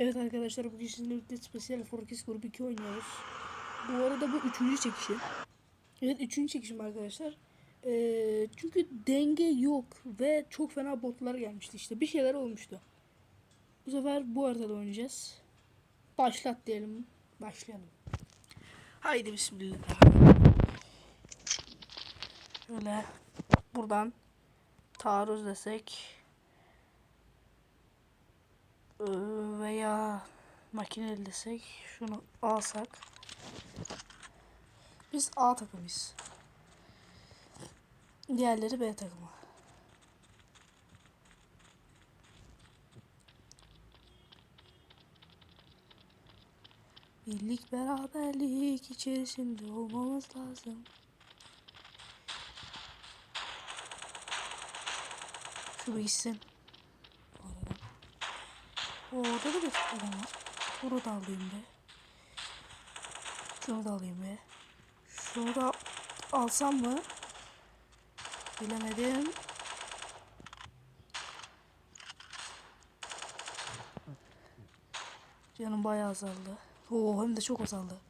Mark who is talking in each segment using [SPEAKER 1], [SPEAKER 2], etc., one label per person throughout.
[SPEAKER 1] Evet arkadaşlar bugün sizinle birlikte Special Fortress Grup 2 oynuyoruz. Bu arada bu üçüncü çekişim. Evet üçüncü çekişim arkadaşlar. Ee, çünkü denge yok ve çok fena botlar gelmişti işte. Bir şeyler olmuştu. Bu sefer bu haritada oynayacağız. Başlat diyelim. Başlayalım. Haydi bismillah. Şöyle buradan taarruz desek Ee, veya makineli desek şunu alsak biz A takımıyız. Diğerleri B takımı. Birlik beraberlik içerisinde olmamız lazım. Şu bir gitsin. Aradan. Orada da bir adam var. Bunu da alayım be. Şunu da alayım be. Şunu da alsam mı? Bilemedim. Canım bayağı azaldı. Oo hem de çok azaldı.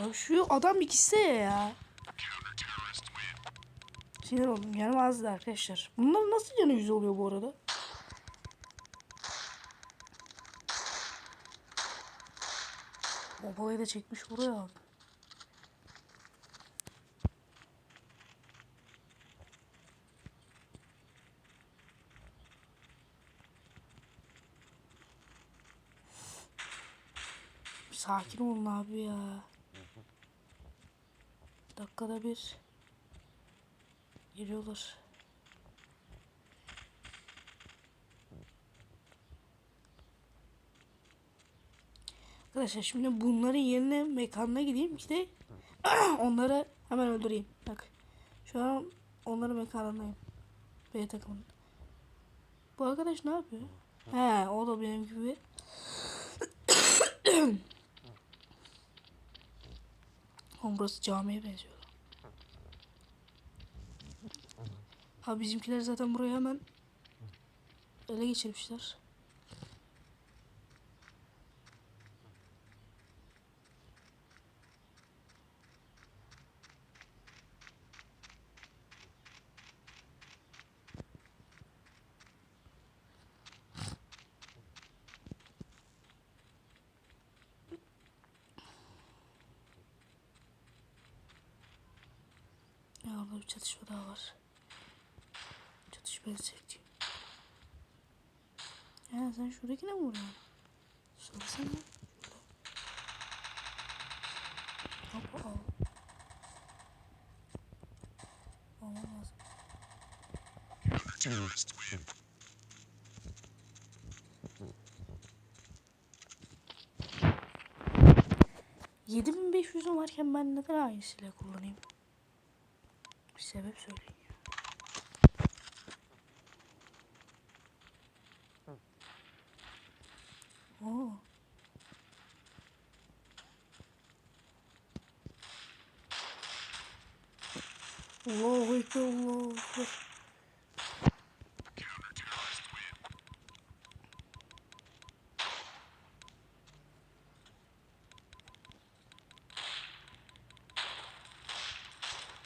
[SPEAKER 1] Ya şu adam ikisi ya. Sinir oldum. Yanım azdı arkadaşlar. Bunlar nasıl canı yüz oluyor bu arada? Babayı da çekmiş buraya bak. Sakin olun abi ya. Dakikada bir geliyorlar. Arkadaşlar şimdi bunların yerine mekanına gideyim işte onları hemen öldüreyim. Bak şu an onların mekanındayım. B takımın. Bu arkadaş ne yapıyor? He o da benim gibi. Oğlum burası camiye benziyor. Ha bizimkiler zaten burayı hemen ele geçirmişler. Orada bir çatışma daha var. Çatışmayı sevdiğim. Ya sen şuradakine mi vuruyorsun? Sorsana. Hop al. Almam lazım. Yedi bin beş yüzüm varken ben neden aynı silah kullanayım? Sebep söyleyin. Oo. Allahu Ekber, Allahu Ekber.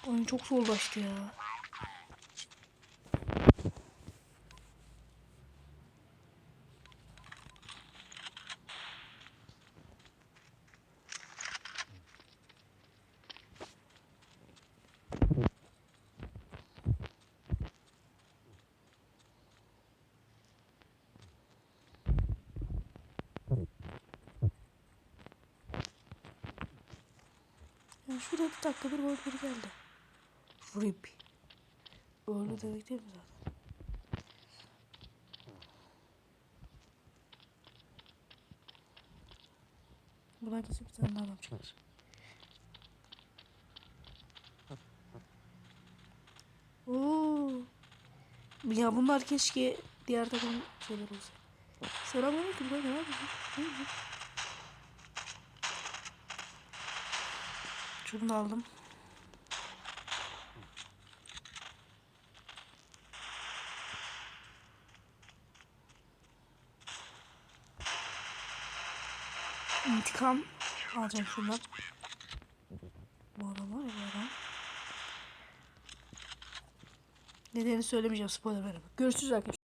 [SPEAKER 1] Oyun çok zorlaştı ya. Ya şurada bir dakikadır böyle biri geldi. Rip. Öyle demek değil mi zaten? Buradan kesin bir tane adam çıkar. Oo. Ya bunlar keşke diğer takım şeyler olsa. Selamünaleyküm yapıyorsun? Ne yapıyorsun? Şunu da aldım. İntikam alacağım şundan. Bu adam var ya bu adam. Nedeni söylemeyeceğim spoiler veremem. Görüşürüz arkadaşlar.